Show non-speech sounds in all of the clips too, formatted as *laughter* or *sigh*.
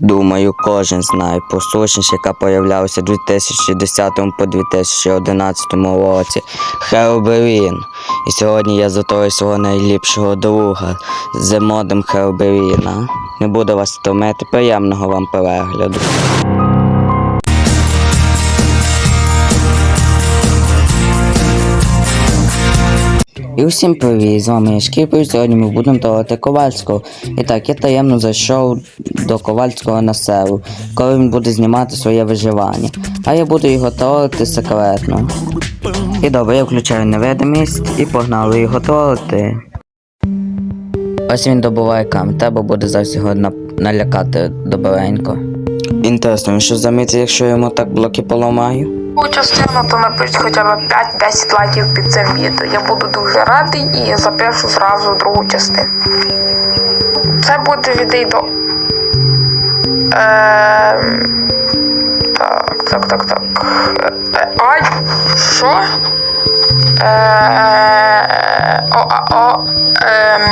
Думаю, кожен знає про сущність, яка появлялася у 2010 по 2011 році. Херобрін. І сьогодні я затою свого найліпшого друга з модом Херобріна. Не буду вас втомити, приємного вам перегляду. І усім привіт, з вами я Шкіпер, сьогодні ми будемо трогати Ковальського. І так, я таємно зайшов до Ковальського на селу, коли він буде знімати своє виживання. А я буду його тролити секретно. І добре, я включаю невидимість і погнали його тролити. Ось він добуває камінь, треба буде зараз його на- налякати добренько. Інтересно, він що замітить, якщо йому так блоки поламаю? Другу частину, то напишіть хоча б 5-10 лайків під цим відео. Я буду дуже радий і запишу зразу другу частину. Це буде відей до. Ем... Так, так, так, так. Е, е, Ай! Що? Е, О, а, о, ем...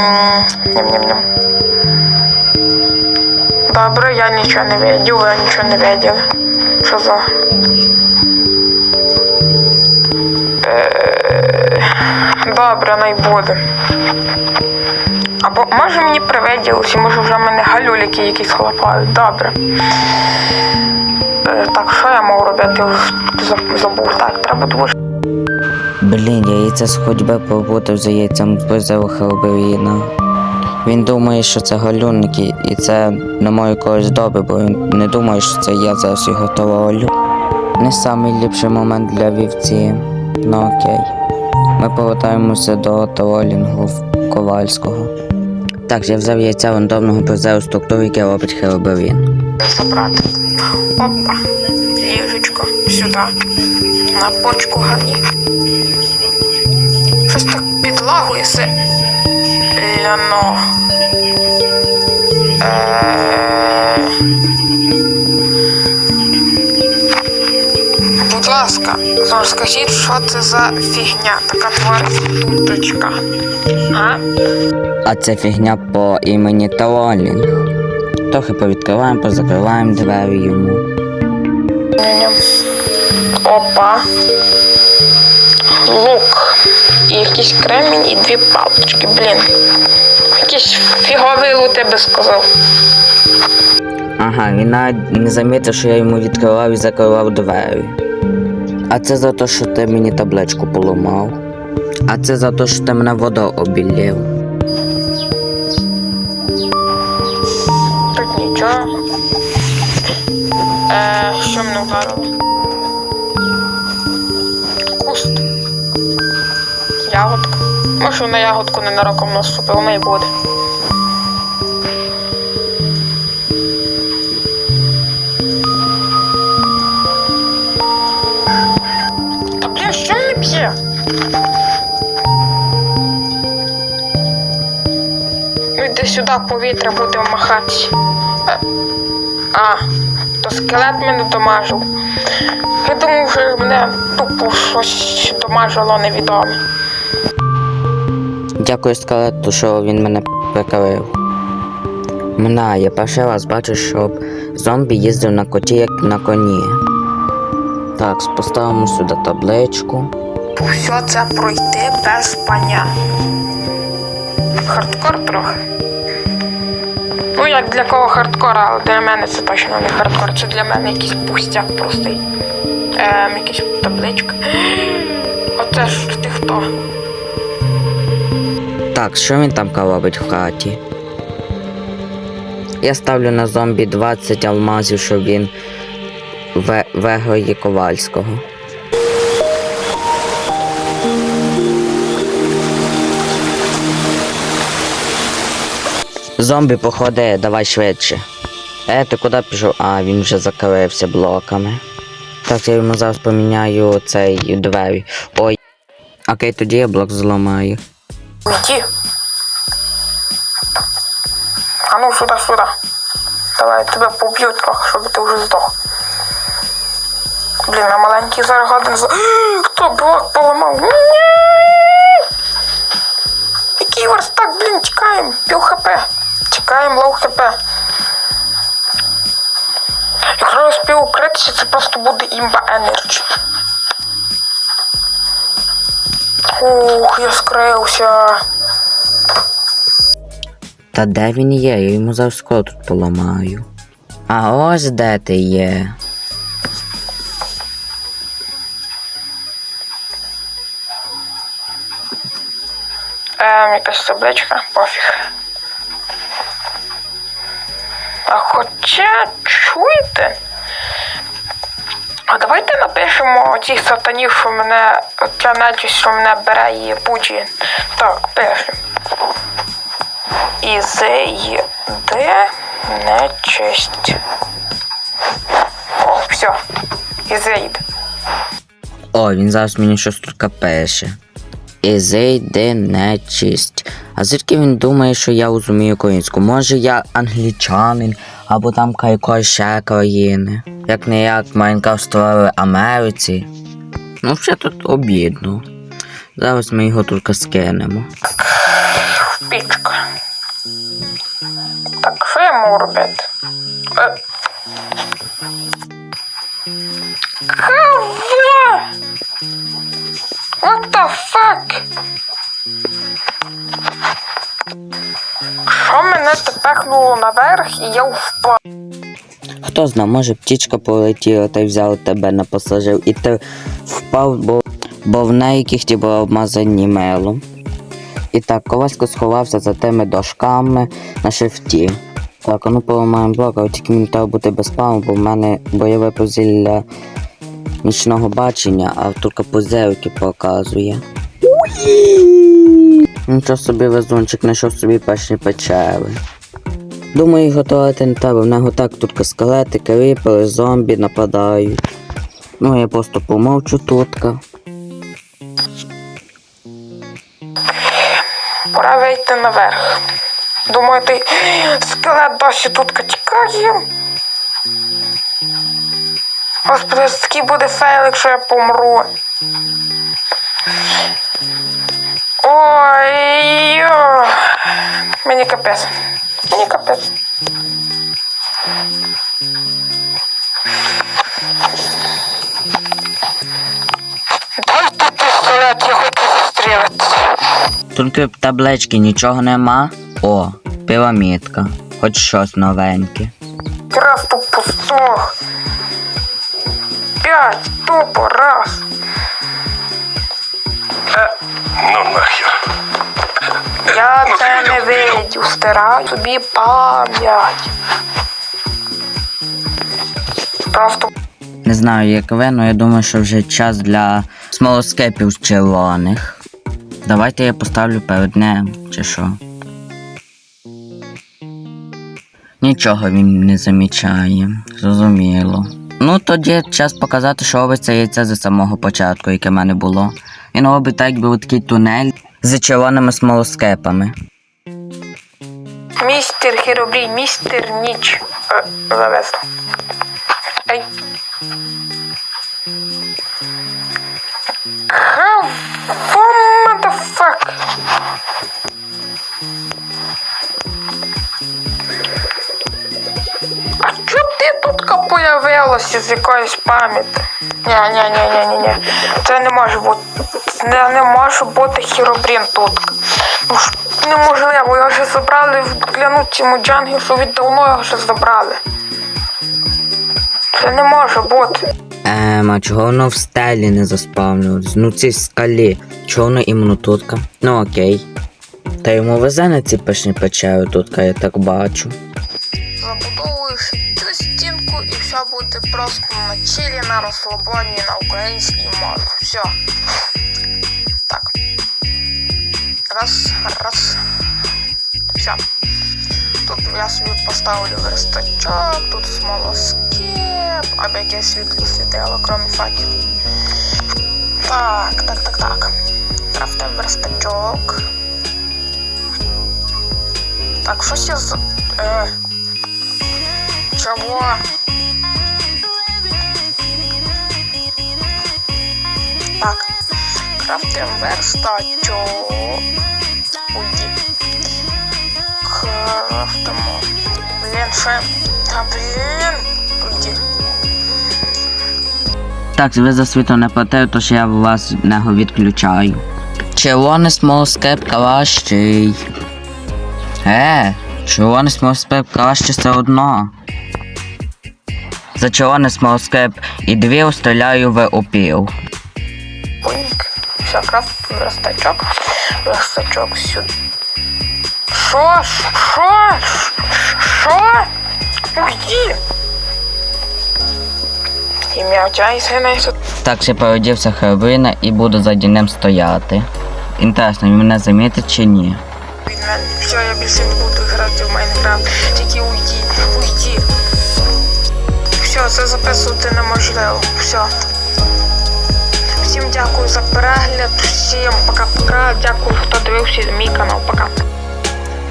Ням-ням-ням. Добре, я нічого не видів, ви нічого не виділи. Що за... Добре, най буде. Або може мені привиділося, може вже в мене галюліки якісь хлопають. Добре. Е, так, що я можу робити? Забув. Так, треба дуже. Блін, яйця з ходьби побутив за яйцем вбив Херобріна. Він думає, що це галюнники, і це не моє когось добре, бо він не думає, що це я зараз його тролю. Не самий ліпший момент для вівці. Ну окей. Ми повертаємося до тролінгу Ковальського. Так, я взяв яйця рандомного призеру структуру, яке робить Херобрін. забрати. Опа. Ліжечко. Сюди. На почку гарні. Щось так підлагує. Ляно. Е... ласка, розкажіть, що це за фігня, така тваринка. А? А це фігня по імені Тролінг. Трохи повідкриваємо, позакриваємо двері йому. Опа. Лук. І якийсь кремінь і дві палочки. Блін. Якийсь фіговий лут, я би сказав. Ага, він навіть не замітив, що я йому відкривав і закривав двері. А це за те, що ти мені табличку поламав. А це за те, що ти мене водою обілів. Тут нічого. Е, що мене вдарило? Куст. Ягодка. Може на ягодку ненароком наступив, вона і буде. Іди повітря буде махатися. Е, А, то скелет мене домажив. Я думав, що мене тупо щось домажило невідоме. Дякую скелету, що він мене прикрив. Мна, я перший раз бачу, щоб зомбі їздив на коті, як на коні. Так, поставимо сюди табличку. Все це пройти без паня. Хардкор трохи. Ну, як для кого хардкор, але для мене це точно не хардкор, це для мене якийсь пустяк простий. Ем, якась табличка. Оце ж ти хто? Так, що він там робить в хаті? Я ставлю на зомбі 20 алмазів, щоб він ве- виграє Ковальського. Зомбі походи, давай швидше. Е, ти куди пішов? А, він вже закрився блоками. Так, я йому зараз поміняю цей двері. Ой. Окей, тоді я блок зламаю. Уйди. А ну сюди, сюди. Давай, тебе поб'ю трохи, щоб ти вже здох. Блін, на маленький зараз годин за. *gasps* Хто блок поламав? Ні! Який верстак, блін, тікаємо. Пів хп. Тікаємо, лоу хп. тобі укритися, це просто буде імба Енерджі. Ух, я скрився. Та де він є? Я йому зараз тут поламаю. А ось де ти є. Ем, якась табличка, пофіг. А хоча чуєте? А давайте напишемо цих сатанів, що мене ця нечисть, що мене бере і пуджі. Так, пишемо. Ізеїде нечисть. О, все. Ізеїд. О, він зараз мені щось тут пише. І зайде нечисть. А звідки він думає, що я розумію українську? Може я англічанин або там якоїсь ще країни. Як не як Майнкрафт створили Америці. Ну, все тут обідно. Зараз ми його тільки скинемо. Пічка. Так, що я можу робити? What the fuck? Що мене тепехнуло наверх і я впав? Хто знає, може птічка полетіла та й взяла тебе на пасажир, і ти впав, бо, бо в неї кіхті були обмазані мелом. І так, Ковасько сховався за тими дошками на шифті. Так, а ну поламаємо блок, але тільки мені треба бути без спаму, бо в мене бойове позілля нічного бачення, а тільки позерки показує. Нічого собі везунчик знайшов собі перші печери. Думаю, готувати не треба, в нього так тут скелети, кріпери, зомбі нападають. Ну, я просто помовчу тутка. Пора вийти наверх. Думаю, ти скелет досі тут тікає. Господи, такий буде фейл, якщо я помру. Ой, йо. мені капець. Мені капець. Дайте пістолет, я хочу застрілитися. Тільки таблички нічого нема. О, пірамідка. Хоч щось новеньке. Раз тупо сох. П'ять, тупо, раз. Е, Ну нахер. я це не видю, стираю собі пам'ять. Просто Не знаю, як ви, але я думаю, що вже час для смолоскипів червоних. Давайте я поставлю перед ним, чи що. Нічого він не замічає. Зрозуміло. Ну тоді час показати, що робить це яйце за самого початку, яке в мене було. Він робить так, якби такий тунель з червоними смолоскипами. містер Херобрій, містер Ніч. Е, завесло. Ей. How motherfuck? А чо ти тут появилася з якоїсь пам'яті? Ні, ні, ні, ні, ні, ні. Це не може бути. Не, не може бути хіробрін тут. Ну ж неможливо, його вже забрали в клянучому джанглі, що від давно його вже забрали. Це не може бути. Ем, а чого воно в стелі не заспавнилось? Ну ці скалі. Чого воно іменно тутка? Ну окей. Та йому везе на ці пишні печери тутка, я так бачу. Забудовуєш цю стінку і все буде просто на чилі, на розслабоні, на українській мові. Все. Так. Раз, раз. Все. Тут я собі поставлю верстачок, тут смолоскип, або якесь світло світило, крім факел. Так, так, так, так. Крафтим верстачок. Так, щось я з... Е... Чего? Так, крафтим верстачок. Уйди. Крафтимо. Блин, ще. Та блин. Уйди. Так, ви за світло не платили, тож я вас нього відключаю. Червоний смолоскип кращий. Е, червоний смолоскип краще все одно. За червоний смолоскип і дві стріляю в опіл. Все, крафт верстачок. Верстачок сюди. Що? Що? Що? Уйди! Ім'я отця і сина і Так, ще переодівся Хелвина і буду заді ним стояти. Інтересно, він мене замітить чи ні? мене. Все, я більше не буду грати в Майнкрафт. Тільки уйди, уйди. Все, це записувати неможливо. Все. Всім дякую за перегляд. Всім пока-пока. Дякую, хто дивився мій канал. Пока.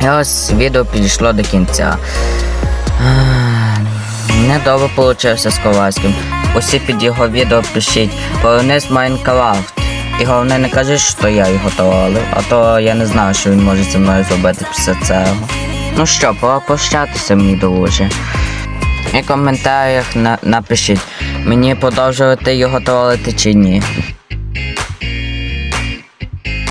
І ось відео підійшло до кінця. Недобре получився з Ковальським. Усі під його відео пишіть повернись Майнкрафт. І головне не кажи, що я його тролив, а то я не знаю, що він може зі мною зробити після цього. Ну що, пора прощатися, мій друже. І коментарях на- напишіть, мені продовжувати його тролити чи ні.